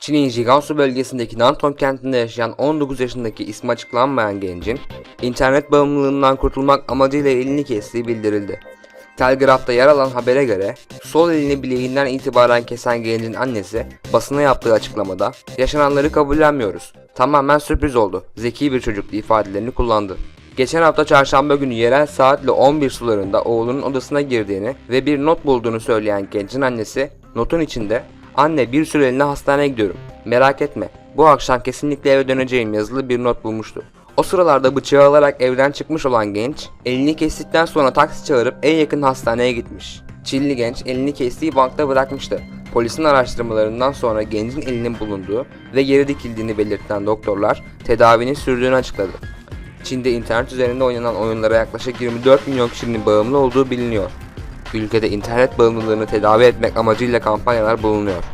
Çin'in Jiangsu bölgesindeki Nanton kentinde yaşayan 19 yaşındaki ismi açıklanmayan gencin internet bağımlılığından kurtulmak amacıyla elini kestiği bildirildi. Telgraf'ta yer alan habere göre sol elini bileğinden itibaren kesen gencin annesi basına yaptığı açıklamada yaşananları kabullenmiyoruz. Tamamen sürpriz oldu. Zeki bir çocuktu ifadelerini kullandı. Geçen hafta çarşamba günü yerel saatle 11 sularında oğlunun odasına girdiğini ve bir not bulduğunu söyleyen gencin annesi notun içinde Anne bir süreliğine hastaneye gidiyorum. Merak etme. Bu akşam kesinlikle eve döneceğim yazılı bir not bulmuştu. O sıralarda bıçağı alarak evden çıkmış olan genç, elini kestikten sonra taksi çağırıp en yakın hastaneye gitmiş. Çilli genç elini kestiği bankta bırakmıştı. Polisin araştırmalarından sonra gencin elinin bulunduğu ve geri dikildiğini belirten doktorlar tedavinin sürdüğünü açıkladı. Çin'de internet üzerinde oynanan oyunlara yaklaşık 24 milyon kişinin bağımlı olduğu biliniyor. Ülkede internet bağımlılığını tedavi etmek amacıyla kampanyalar bulunuyor.